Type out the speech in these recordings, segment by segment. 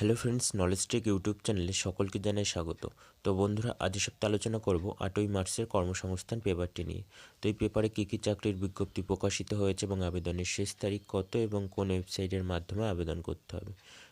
Hello friends knowledge tech YouTube চ্যানেলে সকলকে জানাই স্বাগত। তো বন্ধুরা, আজ সপ্তাহে আলোচনা করব আটই মার্চের কর্মসংস্থান পেপারটি নিয়ে। তো এই পেপারে কী কী চাকরির বিজ্ঞপ্তি প্রকাশিত হয়েছে এবং আবেদনের শেষ তারিখ কত এবং কোন ওয়েবসাইটের মাধ্যমে আবেদন করতে হবে?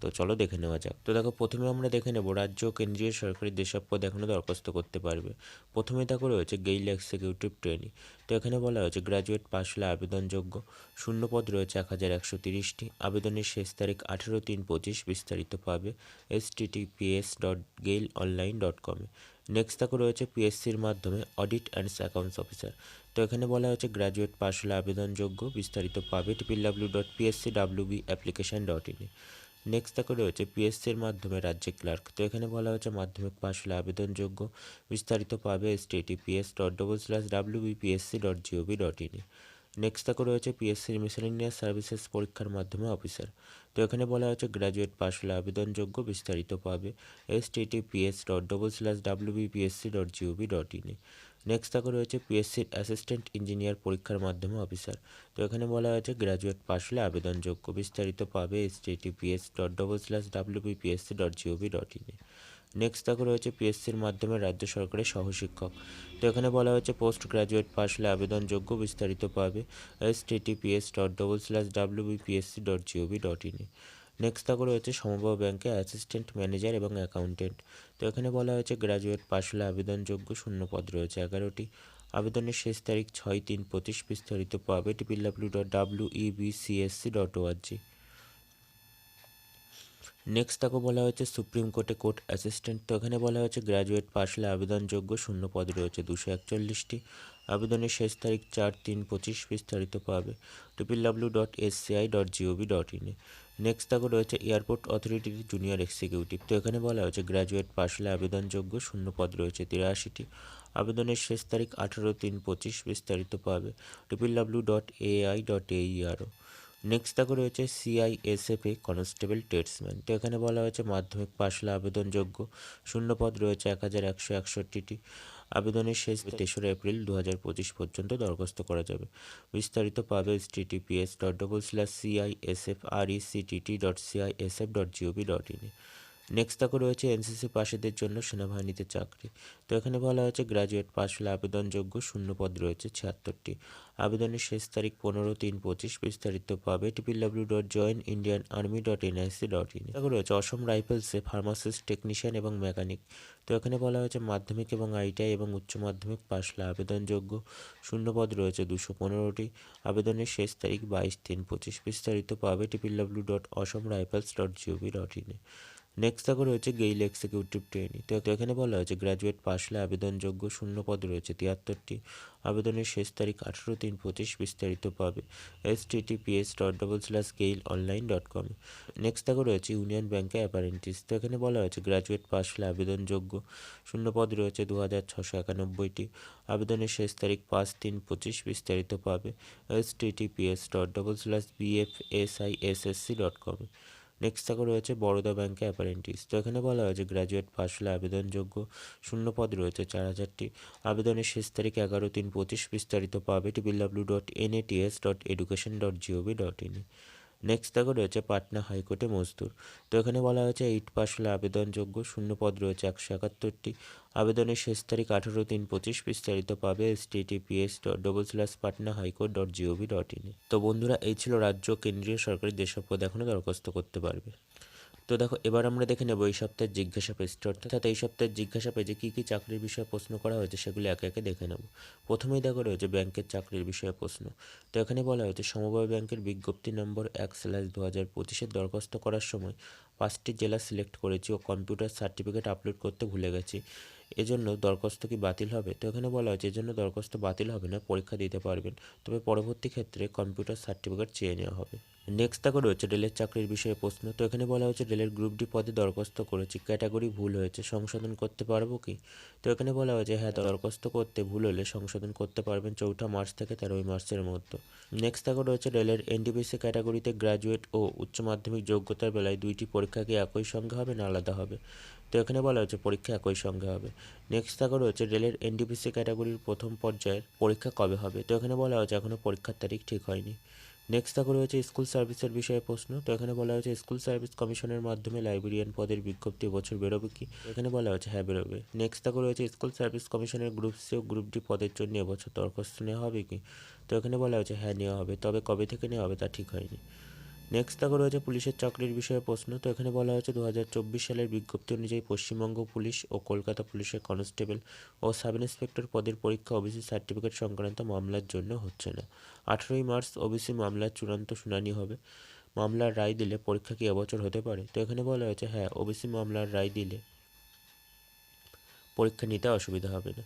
তো চলো দেখে নেওয়া যাক। তো দেখো, প্রথমে আমরা দেখে নেব রাজ্য কেন্দ্রীয় সরকারি যেসব পদ এখনও দরখাস্ত করতে পারবে। প্রথমে দেখো রয়েছে গেইল এক্সিকিউটিভ ট্রেনিং। তো এখানে বলা হয়েছে গ্র্যাজুয়েট পাশ হলে আবেদনযোগ্য। শূন্য পদ রয়েছে এক হাজার একশো তিরিশটি। আবেদনের শেষ তারিখ আঠেরো তিন পঁচিশ বিস্তারিত পাবে H TTPS dot GAIL online dot কমে নেক্সট দেখো রয়েছে পিএসসির মাধ্যমে অডিট অ্যান্ড অ্যাকাউন্টস অফিসার তো এখানে বলা হয়েছে গ্র্যাজুয়েট পাশ হলে আবেদনযোগ্য। বিস্তারিত পাবে triple W dot PSC W B application dot ইনে নেক্সট দেখো রয়েছে পিএসসির মাধ্যমে রাজ্যে ক্লার্ক তো এখানে বলা হয়েছে মাধ্যমিক পাশ হলে আবেদনযোগ্য। বিস্তারিত পাবে H TTPS dot double slash W BPSC dot GOV dot ইনে নেক্সট দেখো রয়েছে পিএসসির মিসেলিনিয়াস সার্ভিসেস পরীক্ষার মাধ্যমে অফিসার তো এখানে বলা হয়েছে গ্র্যাজুয়েট পাশ হলে আবেদনযোগ্য, বিস্তারিত পাবে H TTPS dot double slash W BPSC dot GOV dot ইনে নেক্সট দেখো রয়েছে পিএসসির অ্যাসিস্ট্যান্ট ইঞ্জিনিয়ার পরীক্ষার মাধ্যমে অফিসার তো এখানে বলা হয়েছে গ্র্যাজুয়েট পাস হলে আবেদনযোগ্য। বিস্তারিত পাবে H TTPS dot double slash W BPSC dot GOV dot ইনে নেক্সট দেখো রয়েছে পিএসসির মাধ্যমে রাজ্য সরকারের সহশিক্ষক। তো এখানে বলা হয়েছে পোস্ট গ্রাজুয়েট পাস হলে আবেদনযোগ্য বিস্তারিত পাবে H T T TTPS dot double slash W BPSC dot GOV dot ইনে নেক্সট দেখো রয়েছে সমবায় ব্যাংকে অ্যাসিস্ট্যান্ট ম্যানেজার এবং অ্যাকাউন্টেন্ট তো এখানে বলা হয়েছে গ্র্যাজুয়েট পাশ হলে আবেদনযোগ্য শূন্য পদ রয়েছে। এগারোটি আবেদনের শেষ তারিখ ছয় তিন পঁচিশ বিস্তারিত পাবে triple W dot W EBCSC dot ORG next তাকে বলা হয়েছে সুপ্রিম কোর্টে কোর্ট অ্যাসিস্ট্যান্ট তো এখানে বলা হয়েছে গ্র্যাজুয়েট পাশ হলে আবেদনযোগ্য শূন্য পদ রয়েছে দুশো একচল্লিশটি। আবেদনের শেষ তারিখ চার তিন পঁচিশ বিস্তারিত পাবে। Triple W dot SCI dot GOV dot ইনে নেক্সট তাকে রয়েছে এয়ারপোর্ট অথরিটির জুনিয়র এক্সিকিউটিভ তো এখানে বলা হয়েছে গ্র্যাজুয়েট পাশ হলে আবেদনযোগ্য শূন্য পদ রয়েছে, তিরাশিটি। আবেদনের শেষ তারিখ আঠারো তিন পঁচিশ বিস্তারিত পাবে। Triple W dot AI dot AERO next দেখো রয়েছে সিআইএসএফ এ কনস্টেবল টেটসম্যান তো এখানে বলা হয়েছে, মাধ্যমিক পাশ হলে আবেদনযোগ্য শূন্য পদ রয়েছে, এক হাজার একশো একষট্টিটি। আবেদনের শেষ তেসরা এপ্রিল দু হাজার পঁচিশ পর্যন্ত দরখাস্ত করা যাবে। বিস্তারিত পাবে H TTPS dot double slash CISF R E CTT dot CISF dot GOV dot ইনে নেক্সট তাকে রয়েছে এনসিসি পাশেদের জন্য সেনাবাহিনীতে চাকরি। তো এখানে বলা হয়েছে গ্র্যাজুয়েট পাশ হলে আবেদনযোগ্য শূন্য পদ রয়েছে ছিয়াত্তরটি। আবেদনের শেষ তারিখ পনেরো তিন পঁচিশ বিস্তারিত পাবে triple W dot join Indian army dot NIC dot in দেখো রয়েছে অসম রাইফেলসে ফার্মাসিস্ট টেকনিশিয়ান এবং মেকানিক তো এখানে বলা হয়েছে মাধ্যমিক এবং আইটিআই এবং উচ্চ মাধ্যমিক পাশ হলে আবেদনযোগ্য শূন্য পদ রয়েছে দুশো পনেরোটি। আবেদনের শেষ তারিখ বাইশ তিন পঁচিশ বিস্তারিত পাবে triple W dot Assam rifles dot GOV dot ইনে নেক্সট দেখো রয়েছে গেইল এক্সিকিউটিভ ট্রেনিং তো এখানে বলা হয়েছে গ্র্যাজুয়েট পাস হলে আবেদনযোগ্য শূন্য পদ রয়েছে, তিয়াত্তরটি। আবেদনের শেষ তারিখ আঠেরো তিন পঁচিশ বিস্তারিত পাবে। H TTPS dot double slash GAIL online dot com next দেখো রয়েছে ইউনিয়ন ব্যাঙ্কে অ্যাপারেন্টিস তো এখানে বলা হয়েছে গ্র্যাজুয়েট পাস হলে আবেদনযোগ্য শূন্য পদ রয়েছে দু হাজার ছশো একানব্বইটি। আবেদনের শেষ তারিখ পাঁচ তিন পঁচিশ বিস্তারিত পাবে। H TTPS dot double slash BF S I S S C dot কমে নেক্সট থাকে রয়েছে বরোদা ব্যাংকে অ্যাপারেন্টিস তো এখানে বলা হয়েছে গ্র্যাজুয়েট পাস হলে আবেদনযোগ্য শূন্য পদ রয়েছে চার হাজারটি। আবেদনের শেষ তারিখ এগারো তিন পঁচিশ বিস্তারিত পাবে। Triple W dot N NATS dot education dot GOV dot in next দেখো রয়েছে পাটনা হাইকোর্টে মজদুর। তো এখানে বলা হয়েছে এইট পাস হলে আবেদনযোগ্য শূন্য পদ রয়েছে একশো একাত্তরটি। আবেদনের শেষ তারিখ আঠারো তিন পঁচিশ বিস্তারিত পাবে H TTPS dot double slash Patna high court dot GOV dot ইনে তো বন্ধুরা, এই ছিল রাজ্য কেন্দ্রীয় সরকারি যেসব পদ এখনও দরখাস্ত করতে পারবে। তো দেখো, এবার আমরা দেখে নেব এই সপ্তাহের জিজ্ঞাসা পেজটা অর্থাৎ এই সপ্তাহের জিজ্ঞাসা পেজে কী কী চাকরির বিষয়ে প্রশ্ন করা হয়েছে সেগুলি একে একে দেখে নেব। প্রথমেই দেখো রয়েছে ব্যাংকের চাকরির বিষয়ে প্রশ্ন। তো এখানে বলা হয়েছে, সমবায় ব্যাংকের বিজ্ঞপ্তি নম্বর এক স্ল্যাশ দু হাজার পঁচিশের দরখাস্ত করার সময় পাঁচটি জেলা সিলেক্ট করেছি ও কম্পিউটার সার্টিফিকেট আপলোড করতে ভুলে গেছি। এজন্য দরখাস্ত কি বাতিল হবে? তো এখানে বলা হয়েছে, এজন্য দরখাস্ত বাতিল হবে না, পরীক্ষা দিতে পারবেন। তবে পরবর্তী ক্ষেত্রে কম্পিউটার সার্টিফিকেট চেয়ে নেওয়া হবে। নেক্সট দেখো রয়েছে রেলের চাকরির বিষয়ে প্রশ্ন। তো এখানে বলা হয়েছে রেলের গ্রুপ ডি পদে দরখাস্ত করেছি। ক্যাটাগরি ভুল হয়েছে, সংশোধন করতে পারব কি? তো এখানে বলা হয়েছে হ্যাঁ দরখাস্ত করতে ভুল হলে সংশোধন করতে পারবেন চৌঠা মার্চ থেকে তেরোই মার্চের মধ্যে। নেক্সট দেখো রয়েছে রেলের এনডিপিসি ক্যাটাগরিতে গ্র্যাজুয়েট ও উচ্চ মাধ্যমিক যোগ্যতার বেলায় দুইটি পরীক্ষা কি একই সঙ্গে হবে না আলাদা হবে? তো এখানে বলা হয়েছে পরীক্ষা একই সঙ্গে হবে। নেক্সট দেখো রয়েছে রেলের এনডিপিসি ক্যাটাগরির প্রথম পর্যায়ের পরীক্ষা কবে হবে? তো এখানে বলা হয়েছে এখনও পরীক্ষার তারিখ ঠিক হয়নি। নেক্সট দেখো রয়েছে স্কুল সার্ভিসের বিষয়ে প্রশ্ন। তো এখানে বলা হয়েছে স্কুল সার্ভিস কমিশনের মাধ্যমে লাইব্রেরিয়ান পদের বিজ্ঞপ্তি বছর বেরোবে কি? এখানে বলা হয়েছে হ্যাঁ বেরোবে। নেক্সট দেখো রয়েছে স্কুল সার্ভিস কমিশনের গ্রুপ সি ও গ্রুপ ডি পদের জন্য এবছর দরখাস্ত নেওয়া হবে কি? তো এখানে বলা হয়েছে হ্যাঁ নেওয়া হবে। তবে কবে থেকে নেওয়া হবে তা ঠিক হয়নি। নেক্সট দেখো রয়েছে পুলিশের চাকরির বিষয়ে প্রশ্ন। তো এখানে বলা হয়েছে দু হাজার চব্বিশ সালের বিজ্ঞপ্তি অনুযায়ী পশ্চিমবঙ্গ পুলিশ ও কলকাতা পুলিশের কনস্টেবল ও সাব ইন্সপেক্টর পদের পরীক্ষা ওবিসি সার্টিফিকেট সংক্রান্ত মামলার জন্য হচ্ছে না। আঠেরোই মার্চ ওবিসি মামলার চূড়ান্ত শুনানি হবে। মামলার রায় দিলে পরীক্ষা কি এবছর হতে পারে? তো এখানে বলা হয়েছে হ্যাঁ ওবিসি মামলার রায় দিলে পরীক্ষা নিতে অসুবিধা হবে না।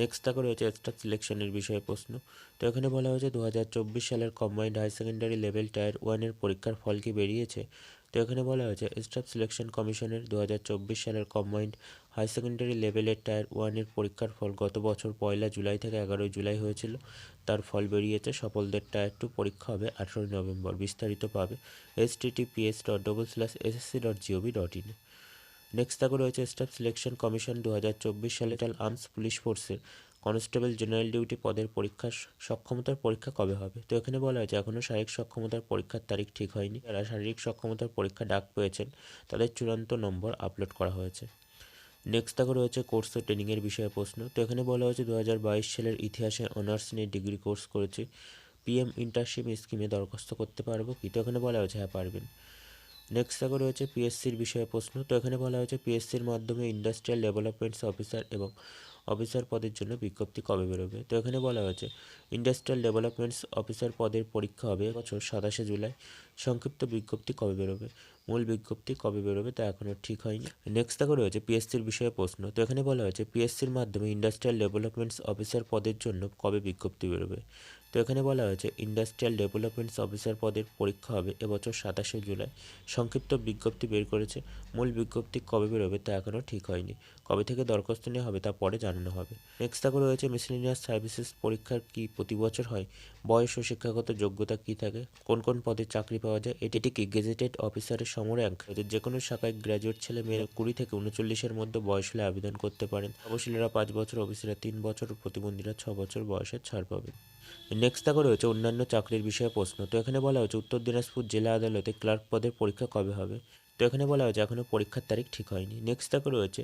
নেক্সট দেখো রয়েছে স্টাফ সিলেকশনের বিষয়ে প্রশ্ন। তো এখানে বলা হয়েছে দু হাজার চব্বিশ সালের combined high secondary level tier ওয়ানের পরীক্ষার ফল কি বেরিয়েছে? তো এখানে বলা হয়েছে স্টাফ সিলেকশন কমিশনের দু হাজার চব্বিশ সালের কম্বাইন্ড হাই সেকেন্ডারি লেভেলের টায়ার ওয়ানের পরীক্ষার ফল গত বছর পয়লা জুলাই থেকে এগারোই জুলাই হয়েছিল। তার ফল বেরিয়েছে সফলদের টায়ার টু পরীক্ষা হবে আঠেরোই নভেম্বর। বিস্তারিত পাবে H TTPS dot double slash SSC dot GOV dot in next দেখো রয়েছে স্টাফ সিলেকশন কমিশন দু হাজার চব্বিশ সালে টাল আর্মস পুলিশ ফোর্সের কনস্টেবল জেনারেল ডিউটি পদের পরীক্ষার সক্ষমতার পরীক্ষা কবে হবে? তো এখানে বলা হয়েছে এখনও শারীরিক সক্ষমতার পরীক্ষার তারিখ ঠিক হয়নি। যারা শারীরিক সক্ষমতার পরীক্ষা ডাক পেয়েছেন, তাদের চূড়ান্ত নম্বর আপলোড করা হয়েছে। নেক্সট দেখো রয়েছে কোর্স ও ট্রেনিংয়ের বিষয়ে প্রশ্ন। তো এখানে বলা হয়েছে দু হাজার বাইশ সালের ইতিহাসে অনার্স নিয়ে ডিগ্রি কোর্স করেছি। পিএম ইন্টার্নশিপ স্কিমে দরখাস্ত করতে পারব কি? তো এখানে বলা হয়েছে হ্যাঁ পারবেন। নেক্সট দেখো রয়েছে পিএসসির বিষয়ে প্রশ্ন। তো এখানে বলা হয়েছে পিএসসির মাধ্যমে ইন্ডাস্ট্রিয়াল ডেভেলপমেন্টস অফিসার এবং অফিসার পদের জন্য বিজ্ঞপ্তি কবে বেরোবে? তো এখানে বলা হয়েছে ইন্ডাস্ট্রিয়াল ডেভেলপমেন্টস অফিসার পদের পরীক্ষা হবে বছর সাতাশে জুলাই। সংক্ষিপ্ত বিজ্ঞপ্তি কবে বেরোবে? মূল বিজ্ঞপ্তি কবে বেরোবে তা এখনও ঠিক হয়নি। নেক্সট দেখো রয়েছে পিএসসির বিষয়ে প্রশ্ন। তো এখানে বলা হয়েছে পিএসসির মাধ্যমে ইন্ডাস্ট্রিয়াল ডেভেলপমেন্টস অফিসার পদের জন্য কবে বিজ্ঞপ্তি বেরোবে? তো এখানে বলা হয়েছে ইন্ডাস্ট্রিয়াল ডেভেলপমেন্টস অফিসার পদের পরীক্ষা হবে এবছর সাতাশে জুলাই। সংক্ষিপ্ত বিজ্ঞপ্তি বের করেছে। মূল বিজ্ঞপ্তি কবে বেরোবে তা এখনও ঠিক হয়নি। কবে থেকে দরখাস্ত নেওয়া হবে তা পরে জানানো হবে। নেক্সট দেখো রয়েছে মিসলিনিয়াস সার্ভিসেস পরীক্ষার কি প্রতি বছর হয়? বয়স ও শিক্ষাগত যোগ্যতা কী থাকে? কোন কোন পদে চাকরি পাওয়া যায়? এটি কি গেজেটেড অফিসারের সমর্যাঙ্ক যে কোনো শাখায় গ্র্যাজুয়েট ছেলে মেয়ে কুড়ি থেকে উনচল্লিশের মধ্যে বয়স হলে আবেদন করতে পারেন। অবশীলরা পাঁচ বছর অফিসাররা তিন বছর, প্রতিবন্ধীরা ছ বছর বয়সের ছাড় পাবে নেক্সট দেখা রয়েছে অন্যান্য চাকরির বিষয়ে প্রশ্ন। তো এখানে বলা হয়েছে, উত্তর দিনাজপুর জেলা আদালতে ক্লার্ক পদের পরীক্ষা কবে হবে? তো এখানে বলা হয়েছে এখনও পরীক্ষার তারিখ ঠিক হয়নি। নেক্সট দেখা রয়েছে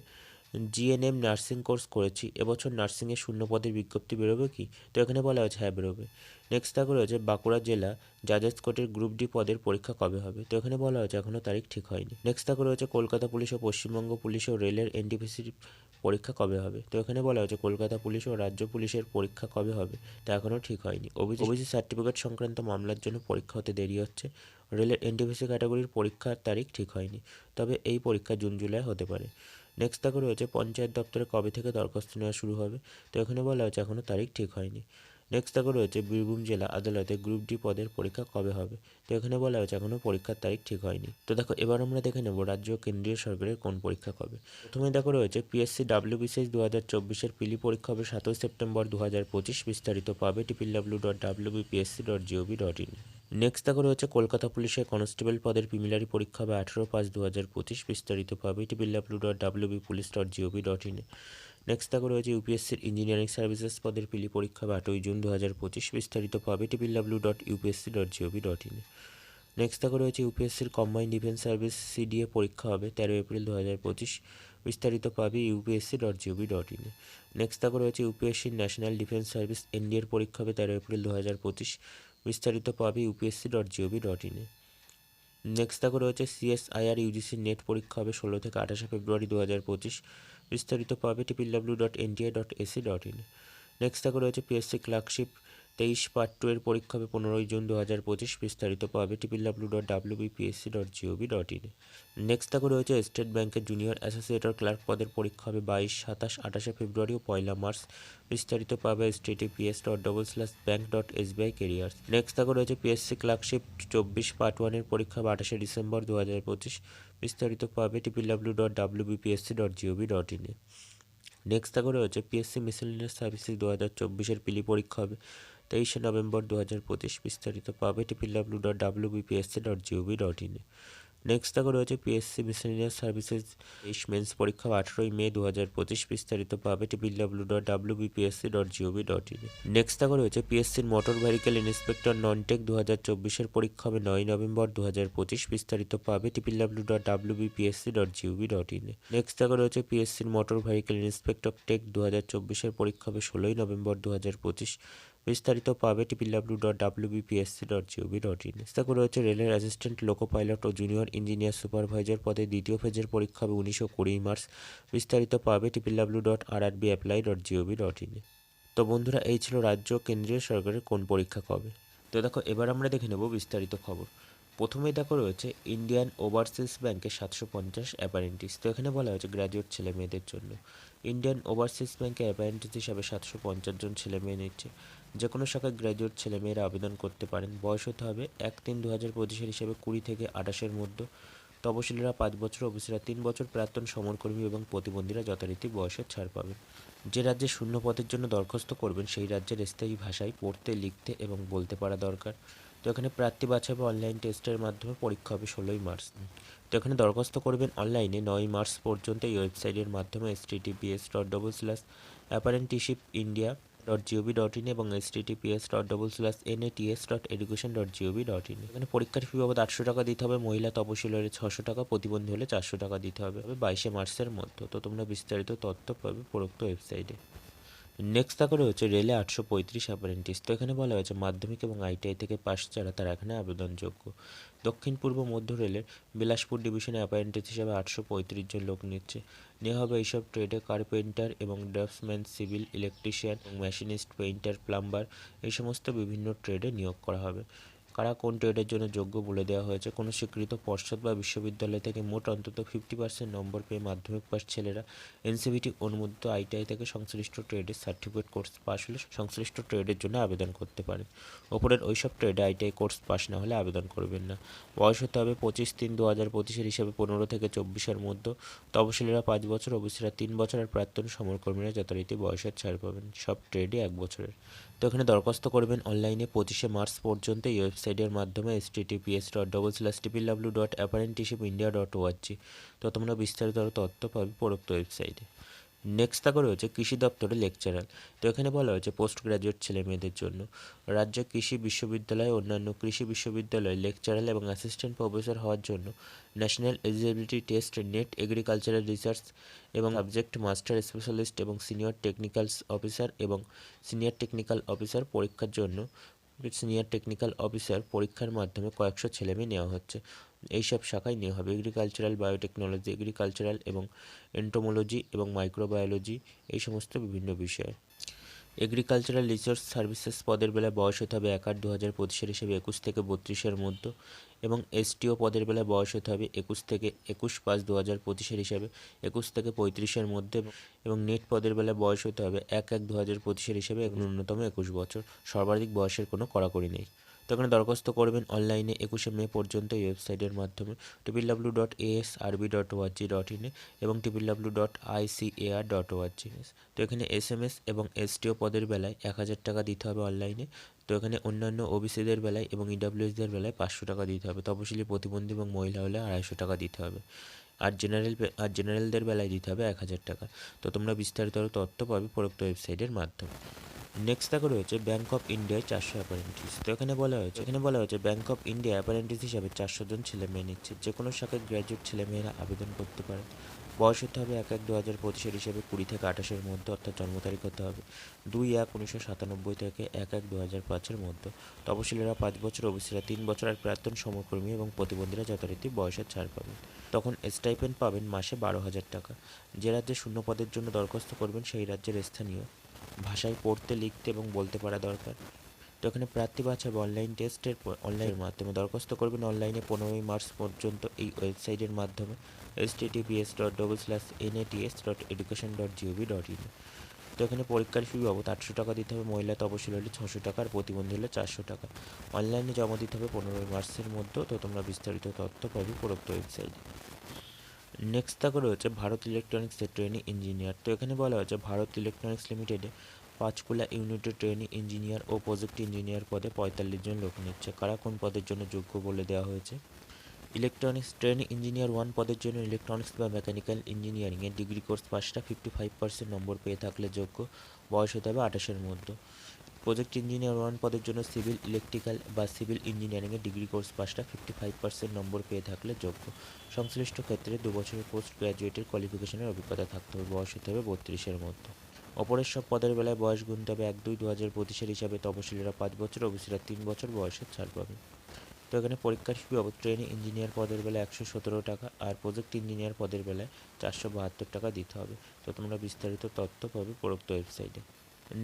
জিএনএম নার্সিং কোর্স করেছি। এবছর নার্সিংয়ের শূন্য পদের বিজ্ঞপ্তি বেরোবে কি? তো এখানে বলা হয়েছে হ্যাঁ বেরোবে। নেক্সট দেখো রয়েছে বাঁকুড়া জেলা জাজেস কোর্টের গ্রুপ ডি পদের পরীক্ষা কবে হবে? তো এখানে বলা হয়েছে, এখনও তারিখ ঠিক হয়নি। নেক্সট দেখো রয়েছে কলকাতা পুলিশ ও পশ্চিমবঙ্গ পুলিশ ও রেলের এনটিপিসির পরীক্ষা কবে হবে? তো এখানে বলা হয়েছে, কলকাতা পুলিশ ও রাজ্য পুলিশের পরীক্ষা কবে হবে? তা এখনও ঠিক হয়নি। ওবিসি সার্টিফিকেট সংক্রান্ত মামলার জন্য পরীক্ষা হতে দেরি হচ্ছে। রেলের এনটিপিসি ক্যাটাগরির পরীক্ষার তারিখ ঠিক হয়নি। তবে এই পরীক্ষা জুন, জুলাই হতে পারে। নেক্সট দেখো রয়েছে পঞ্চায়েত দপ্তরে কবে থেকে দরখাস্ত নেওয়া শুরু হবে। তো এখানে বলা হয়েছে এখনও তারিখ ঠিক হয়নি। নেক্সট দেখো রয়েছে বীরভূম জেলা আদালতে গ্রুপ ডি পদের পরীক্ষা কবে হবে। তো এখানে বলা হয়েছে এখনও পরীক্ষার তারিখ ঠিক হয়নি। তো দেখো, এবার আমরা দেখে নেব রাজ্য কেন্দ্রীয় সরকারের কোন পরীক্ষা কবে। প্রথমে দেখো রয়েছে পিএসসি ডাব্লিউ বিসিএস দু হাজার চব্বিশের পিলি পরীক্ষা হবে সাতই সেপ্টেম্বর দু হাজার পঁচিশ, বিস্তারিত পাবে triple W dot W BPSC dot GOV dot in next দেখো রয়েছে কলকাতা পুলিশের কনস্টেবল পদের প্রিমিলারি পরীক্ষা হবে আঠেরো পাঁচ দু হাজার পঁচিশ। বিস্তারিত পাবে triple W dot W B police dot GOV dot in next দেখো রয়েছে ইউপিএসসির ইঞ্জিনিয়ারিং সার্ভিসেস পদের পিলি পরীক্ষা হবে আটই জুন দু হাজার পঁচিশ। বিস্তারিত পাবে triple W dot UPSC dot GOV dot in next দেখা রয়েছে ইউপিএসসির কম্বাইন ডিফেন্স সার্ভিস সিডিএ পরীক্ষা হবে তেরো এপ্রিল দু হাজার পঁচিশ। বিস্তারিত পাবে ইউপিএসসি ডট জিওভি ডট ইনে নেক্সট দেখো রয়েছে ইউপিএসসির ন্যাশনাল ডিফেন্স সার্ভিস এনডিএর পরীক্ষা হবে তেরো এপ্রিল দু হাজার পঁচিশ। বিস্তারিত পাবে ইউপিএসসি ডট জিওভি ডট ইনে নেক্সট দেখো রয়েছে সিএসআইআর ইউজিসির নেট পরীক্ষা হবে ষোলো থেকে আঠাশে ফেব্রুয়ারি দু হাজার পঁচিশ। বিস্তারিত পাবে triple W dot NTI dot AC dot in next দেখো রয়েছে পিএসসি ক্লার্কশিপ তেইশ পার্ট টু এর পরীক্ষা হবে পনেরোই জুন দু হাজার পঁচিশ, বিস্তারিত পাবে triple W dot W BPSC dot GOV dot ইনে নেক্সট দেখো রয়েছে স্টেট ব্যাংকের জুনিয়র অ্যাসোসিয়েটর ক্লার্ক পদের পরীক্ষা হবে বাইশ, সাতাশ, আঠাশে ফেব্রুয়ারি ও পয়লা মার্চ বিস্তারিত পাবে H TPS dot double slash bank dot S SBI careers next দেখো রয়েছে পিএসসি ক্লার্কশিপ চব্বিশ পার্ট ওয়ানের পরীক্ষা হবে আঠাশে ডিসেম্বর দু হাজার পঁচিশ। বিস্তারিত পাবে triple W dot W BPSC dot GOV dot ইনে নেক্সট দেখো রয়েছে পিএসসি মিসেলিনিয়াস সার্ভিসেস দু হাজার চব্বিশের পিলি পরীক্ষা হবে তেইশে নভেম্বর দু হাজার পঁচিশ বিস্তারিত পাবে triple W dot W BPSC dot GOV dot ইনে নেক্সট দেখো রয়েছে পিএসসি মিসেলিনিয়াস সার্ভিসেস তেইশ মেন্স পরীক্ষা আঠেরোই মে দু হাজার পঁচিশ বিস্তারিত পাবে triple W dot W BPSC dot GOV dot ইনে নেক্সট দেখো রয়েছে পিএসসির motor vehicle inspector non tech দু হাজার চব্বিশের পরীক্ষা হবে নয় নভেম্বর দু হাজার পঁচিশ বিস্তারিত পাবে triple W dot W BPSC dot GOV dot ইনে নেক্সট দেখো রয়েছে পিএসসির মোটর ভেহিকেল ইন্সপেক্টর টেক দু হাজার চব্বিশের পরীক্ষা হবে ষোলোই নভেম্বর দু হাজার পঁচিশ। বিস্তারিত পাবে triple W dot W BPSC dot GOV dot in দেখো রয়েছে রেলের অ্যাসিস্ট্যান্ট লোকো পাইলট ও জুনিয়র ইঞ্জিনিয়ার সুপারভাইজার পদে দ্বিতীয় ফেজের পরীক্ষা হবে উনিশশো কুড়ি মার্চ। বিস্তারিত পাবে triple W dot R R B apply dot GOV dot ইনে তো বন্ধুরা, এই ছিল রাজ্য কেন্দ্রীয় সরকারের কোন পরীক্ষা কবে? তো দেখো, এবার আমরা দেখে নেব বিস্তারিত খবর। প্রথমেই দেখো রয়েছে ইন্ডিয়ান ওভারসিজ ব্যাংকে সাতশো পঞ্চাশ অ্যাপারেন্টিস তো এখানে বলা হয়েছে গ্র্যাজুয়েট ছেলে মেয়েদের জন্য। ইন্ডিয়ান ওভারসিজ ব্যাংকে অ্যাপারেন্টিস হিসাবে সাতশো পঞ্চাশ জন ছেলে মেয়ে নিচ্ছে। যে কোনো শাখায় গ্র্যাজুয়েট ছেলেমেয়েরা আবেদন করতে পারেন। বয়স হতে হবে এক তিন দু হাজার পঁচিশের হিসেবে কুড়ি থেকে আঠাশের মধ্যে। তপশিলীরা পাঁচ বছর অফিসেরা তিন বছর, প্রাক্তন সমরকর্মী এবং প্রতিবন্ধীরা যথারীতি বয়সের ছাড় পাবেন। যে রাজ্যে শূন্য পদের জন্য দরখাস্ত করবেন, সেই রাজ্যের স্থায়ী ভাষায় পড়তে, লিখতে এবং বলতে পারা দরকার। তো এখানে প্রার্থী বাছাই বা অনলাইন টেস্টের মাধ্যমে পরীক্ষা হবে ষোলোই মার্চ। তো এখানে দরখাস্ত করবেন অনলাইনে নয় মার্চ পর্যন্ত এই ওয়েবসাইটের মাধ্যমে H T TPS dot double slash apprenticeship India dot GOV dot in এবং H TTPS dot double slash NATS dot education dot GOV dot in এখানে পরীক্ষার ফি বাবদ আটশো টাকা দিতে হবে, মহিলা তপশিল হলে ছশো টাকা, প্রতিবন্ধী হলে চারশো টাকা দিতে হবে বাইশে মার্চের মধ্যে। তো তোমরা বিস্তারিত তথ্য পাবে প্রোক্ত ওয়েবসাইটে নেক্সট থাকে রয়েছে রেলে আটশো পঁয়ত্রিশ অ্যাপারেন্টিস তো এখানে বলা হয়েছে মাধ্যমিক এবং আইটিআই থেকে পাশ যারা তারা এখানে আবেদনযোগ্য। দক্ষিণ, পূর্ব, মধ্য রেলের বিলাসপুর ডিভিশনে অ্যাপারেন্টিস হিসাবে আটশো পঁয়ত্রিশ জন লোক নিচ্ছে। নেওয়া হবে এইসব ট্রেডে কার্পেন্টার এবং draftsman civil electrician machinist painter plumber এই সমস্ত বিভিন্ন ট্রেডে নিয়োগ করা হবে। কারা কোন ট্রেডের জন্য যোগ্য বলে দেওয়া হয়েছে? কোনো স্বীকৃত পর্ষদ বা বিশ্ববিদ্যালয় থেকে মোট অন্তত ফিফটি পার্সেন্ট নম্বর পেয়ে মাধ্যমিক পাস ছেলেরা এনসিবিটি অনুমোদিত আইটিআই থেকে সংশ্লিষ্ট ট্রেডের সার্টিফিকেট কোর্স পাস হলে সংশ্লিষ্ট ট্রেডের জন্য আবেদন করতে পারেন। ওপরের ওইসব ট্রেডে আইটিআই কোর্স পাস না হলে আবেদন করবেন না। বয়স হতে হবে পঁচিশ তিন দু হাজার পঁচিশের হিসাবে পনেরো থেকে চব্বিশের মধ্যে। তপশিলীরা পাঁচ বছর ওবিসিরা তিন বছরের প্রাক্তন সমরকর্মীরা যথারীতি বয়সের ছাড় পাবেন। সব ট্রেডই এক বছরের। তো এখানে দরখাস্ত করবেন অনলাইনে পঁচিশে মার্চ পর্যন্ত এই ওয়েবসাইটের মাধ্যমে H TTPS dot double slash TPW dot apprenticeship India dot ORG তো তোমরা বিস্তারিত তথ্য পাবে পরোক্ত ওয়েবসাইটে নেক্সট থাকা রয়েছে কৃষি দপ্তরে লেকচারার তো এখানে বলা হয়েছে পোস্ট গ্রাজুয়েট ছেলে মেয়েদের জন্য। রাজ্য কৃষি বিশ্ববিদ্যালয়, অন্যান্য কৃষি বিশ্ববিদ্যালয়ে লেকচারাল এবং অ্যাসিস্ট্যান্ট প্রফেসর হওয়ার জন্য national eligibility test net agricultural research এবং সাবজেক্ট মাস্টার স্পেশালিস্ট এবং সিনিয়র টেকনিক্যাল অফিসার এবং সিনিয়র টেকনিক্যাল অফিসার পরীক্ষার জন্য সিনিয়র টেকনিক্যাল অফিসার পরীক্ষার মাধ্যমে কয়েকশো ছেলেমেয়ে নেওয়া হচ্ছে। এইসব শাখায় নেওয়া হবে। এগ্রিকালচারাল বায়োটেকনোলজি এগ্রিকালচারাল এবং এন্টোমোলজি এবং মাইক্রোবায়োলজি এই সমস্ত বিভিন্ন বিষয়। এগ্রিকালচারাল রিসার্চ সার্ভিসেস পদের বেলায় বয়স হতে হবে এক আট দু হাজার পঁচিশের হিসেবে একুশ থেকে বত্রিশের মধ্যে এবং এসটিও পদের বেলায় বয়স হতে হবে একুশ থেকে একুশ পাঁচ দু হাজার পঁচিশের হিসাবে একুশ থেকে পঁয়ত্রিশের মধ্যে এবং নেট পদের বেলায় বয়স হতে হবে এক এক দু হাজার পঁচিশের হিসেবে ন্যূনতম একুশ বছর। সর্বাধিক বয়সের কোনো কড়াকড়ি নেই। তো এখানে দরখাস্ত করবেন অনলাইনে একুশে মে পর্যন্ত এই ওয়েবসাইটের মাধ্যমে। Triple W dot S RB dot ORG dot ইনে এবং triple W dot ICAR dot ORG তো এখানে এস এম এস এবং এসটিও পদের বেলায় এক হাজার টাকা দিতে হবে অনলাইনে তো এখানে অন্যান্য ওবিসিদের বেলায় এবং ইডাব্লিউএসদের বেলায় পাঁচশো টাকা দিতে হবে। তপশিলি প্রতিবন্ধী এবং মহিলা হলে আড়াইশো টাকা দিতে হবে। আর জেনারেল আর জেনারেলদের বেলায় দিতে হবে এক হাজার টাকা। তো তোমরা বিস্তারিত তথ্য পাবে প্রোক্ত ওয়েবসাইটের মাধ্যমে। নেক্সট দেখো রয়েছে ব্যাঙ্ক অফ ইন্ডিয়ায় চারশো অ্যাপারেন্টিস তো এখানে বলা হয়েছে, এখানে বলা হয়েছে ব্যাঙ্ক অফ ইন্ডিয়া অ্যাপারেন্টিস হিসাবে চারশো জন ছেলে মেয়ে নিচ্ছে। যে কোনো শাখায় গ্র্যাজুয়েট ছেলে মেয়েরা আবেদন করতে পারে। বয়স হতে হবে এক এক দু হাজার পঁচিশের হিসেবে কুড়ি থেকে আঠাশের মধ্যে অর্থাৎ জন্ম তারিখ হতে হবে। দুই এক উনিশশো সাতানব্বই থেকে এক এক দু হাজার পাঁচের মধ্যে। তপশিলীরা পাঁচ বছর, ওবিসিরা তিন বছর আর প্রাক্তন সমকর্মী এবং প্রতিবন্ধীরা যথারীতি বয়সের ছাড় পাবেন। তখন স্টাইপেন্ড পাবেন মাসে বারো হাজার টাকা। যে রাজ্যে শূন্য পদের জন্য দরখাস্ত করবেন, সেই রাজ্যের স্থানীয়। ভাষায় পড়তে, লিখতে এবং বলতে পারা দরকার। তো এখানে প্রার্থী বাছাই অনলাইন টেস্টের অনলাইনের মাধ্যমে দরখাস্ত করবেন। অনলাইনে পনেরোই মার্চ পর্যন্ত এই ওয়েবসাইটের মাধ্যমে। ইন তো এখানে পরীক্ষার ফি বাবদ আটশো টাকা দিতে হবে, মহিলা তপশিল হলে ছশো টাকা, আর প্রতিবন্ধী হলে চারশো টাকা। অনলাইনে জমা দিতে হবে পনেরোই মার্চের মধ্যে, তো তোমরা বিস্তারিত তথ্য পাবে উপরোক্ত ওয়েবসাইটে নেক্সট থাকা রয়েছে ভারত ইলেকট্রনিক্সের ট্রেনিং ইঞ্জিনিয়ার তো এখানে বলা হয়েছে ভারত ইলেকট্রনিক্স লিমিটেডে পাঁচকুলা ইউনিটের ট্রেনিং ইঞ্জিনিয়ার ও প্রজেক্ট ইঞ্জিনিয়ার পদে পঁয়তাল্লিশ জন লোক নিচ্ছে। কারা কোন পদের জন্য যোগ্য বলে দেওয়া হয়েছে? ইলেকট্রনিক্স ট্রেনিং ইঞ্জিনিয়ার ওয়ান পদের জন্য ইলেকট্রনিক্স বা মেকানিক্যাল ইঞ্জিনিয়ারিংয়ে ডিগ্রি কোর্স পাঁচটা ফিফটি ফাইভ পার্সেন্ট নম্বর পেয়ে থাকলে যোগ্য। বয়স হতে হবে আঠাশের মধ্যে। প্রজেক্ট ইঞ্জিনিয়ার ওয়ান পদের জন্য সিভিল ইলেকট্রিক্যাল বা সিভিল ইঞ্জিনিয়ারিংয়ে ডিগ্রি কোর্স পাঁচটা ফিফটি ফাইভ পার্সেন্ট নম্বর পেয়ে থাকলে যোগ্য। সংশ্লিষ্ট ক্ষেত্রে দু বছরের পোস্ট গ্র্যাজুয়েটের কোয়ালিফিকেশনের অভিজ্ঞতা থাকতে হবে। বয়স হতে হবে বত্রিশের মধ্যে। অপরের সব পদের বেলায় বয়স গুনতে হবে এক দুই দু হাজার পঁচিশের হিসাবে। তপশিলীরা পাঁচ বছর, ওবিসিরা তিন বছর। বয়সের ছাড় পাবে। তো এখানে পরীক্ষার ফি বাবদ ট্রেনিং ইঞ্জিনিয়ার পদের বেলায় একশো সতেরো টাকা আর প্রজেক্ট ইঞ্জিনিয়ার পদের বেলায় চারশো বাহাত্তর টাকা দিতে হবে। তো তোমরা বিস্তারিত তথ্য পাবে উপরোক্ত ওয়েবসাইটে।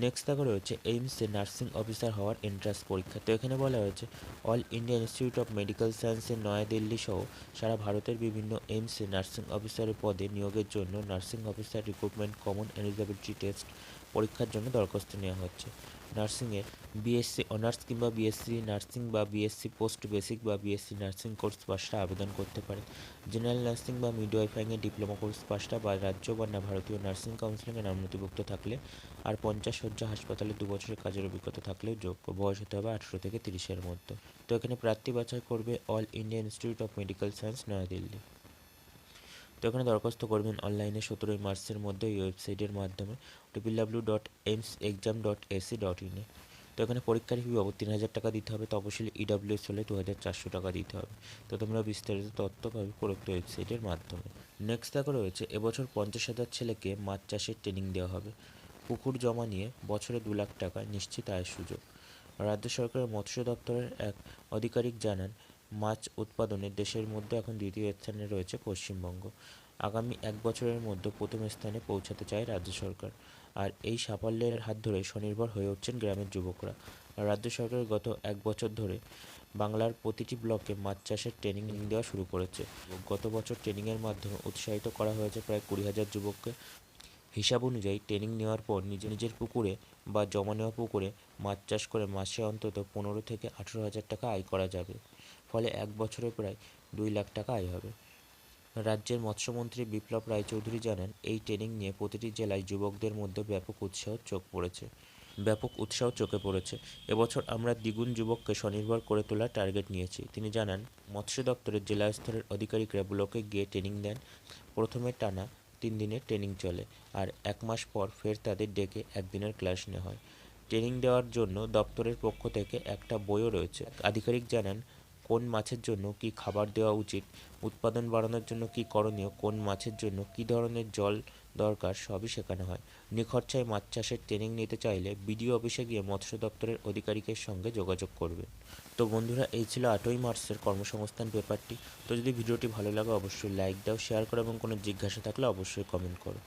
নেক্সট দেখা রয়েছে এইমসে নার্সিং অফিসার হওয়ার এন্ট্রান্স পরীক্ষা। তো এখানে বলা হয়েছে all India institute of medical সায়েন্সের নয়াদিল্লি সহ সারা ভারতের বিভিন্ন এইমসে নার্সিং অফিসারের পদে নিয়োগের জন্য nursing officer recruitment common eligibility test পরীক্ষার জন্য দরখাস্ত নেওয়া হচ্ছে। নার্সিংয়ে বিএসসি অনার্স কিংবা বিএসসি নার্সিং বা বিএসসি পোস্ট বেসিক বা বিএসসি নার্সিং কোর্স পাশটা আবেদন করতে পারে জেনারেল নার্সিং বা মিডওয়াইফাইংয়ে ডিপ্লোমা কোর্স পাশটা বা রাজ্য বা না ভারতীয় নার্সিং কাউন্সিলিংয়ে নাম নথিভুক্ত থাকলে আর পঞ্চাশ শয্যা হাসপাতালে দু বছরের কাজের অভিজ্ঞতা থাকলেও যোগ্য। বয়স হতে হবে আঠেরো থেকে তিরিশের মধ্যে। তো এখানে প্রার্থী বাছাই করবে all India institute of medical science New Delhi. তো এখানে দরখাস্ত করবেন অনলাইনে সতেরোই মার্চের মধ্যে এই ওয়েবসাইটের মাধ্যমে W dot AIIMS exam dot AC dot ইনে তো এখানে পরীক্ষার ফি বাবদ তিন হাজার টাকা দিতে হবে তপশিল ইডাব্লিউএস হলে দু হাজার চারশো টাকা দিতে হবে। তো তোমরা বিস্তারিত তথ্য পাবে উপরোক্ত ওয়েবসাইটের মাধ্যমে। নেক্সট দেখা রয়েছে, এবছর পঞ্চাশ হাজার ছেলেকে মাছ চাষের ট্রেনিং দেওয়া হবে। পুকুর জমা নিয়ে বছরে দু লাখ টাকা নিশ্চিত আয়ের সুযোগ। রাজ্য সরকারের মৎস্য দপ্তরের এক আধিকারিক জানান মাছ উৎপাদনে দেশের মধ্যে এখন দ্বিতীয় স্থানে রয়েছে পশ্চিমবঙ্গ। আগামী এক বছরের মধ্যে প্রথম স্থানে পৌঁছাতে চায় রাজ্য সরকার। আর এই সাফল্যের হাত ধরে স্বনির্ভর হয়ে উঠছেন গ্রামের যুবকরা। রাজ্য সরকার গত এক বছর ধরে বাংলার প্রতিটি ব্লকে মাছ চাষের ট্রেনিং দেওয়া শুরু করেছে। গত বছর ট্রেনিংয়ের মাধ্যমে উৎসাহিত করা হয়েছে প্রায় কুড়ি হাজার যুবককে। হিসাব অনুযায়ী ট্রেনিং নেওয়ার পর নিজের নিজের পুকুরে বা জমা নেওয়া পুকুরে মাছ চাষ করে মাসে অন্তত পনেরো থেকে আঠেরো হাজার টাকা আয় করা যাবে। ফলে এক বছরে প্রায় দুই লাখ টাকা আয় হবে। রাজ্যের মৎস্যমন্ত্রী বিপ্লব রায়চৌধুরী জানান, এই ট্রেনিং নিয়ে প্রতিটি জেলায় যুবকদের মধ্যে ব্যাপক উৎসাহ চোখ পড়েছে। ব্যাপক উৎসাহ চোখে পড়েছে। এবছর আমরা দ্বিগুণ যুবককে স্বনির্ভর করে তোলার টার্গেট নিয়েছি। তিনি জানান, মৎস্য দপ্তরের জেলা স্তরের আধিকারিকরা ব্লকে গিয়ে ট্রেনিং দেন। প্রথমে টানা তিন দিনের ট্রেনিং চলে আর এক মাস পর ফের তাদের ডেকে একদিনের ক্লাস নেওয়া হয়। ট্রেনিং দেওয়ার জন্য দপ্তরের পক্ষ থেকে একটা বইও রয়েছে। আধিকারিক জানান কোন মাছের জন্য কী খাবার দেওয়া উচিত, উৎপাদন বাড়ানোর জন্য কী করণীয়, কোন মাছের জন্য কী ধরনের জল দরকার, সবই শেখানো হয়। নিখরচায় মাছ চাষের ট্রেনিং নিতে চাইলে বিডিও অফিসে গিয়ে মৎস্য দপ্তরের আধিকারিকের সঙ্গে যোগাযোগ করবে। তো বন্ধুরা, এই ছিল আটই মার্চের কর্মসংস্থান পেপারটি তো যদি ভিডিওটি ভালো লাগে, অবশ্যই লাইক দাও শেয়ার করো এবং কোনো জিজ্ঞাসা থাকলে অবশ্যই কমেন্ট করো।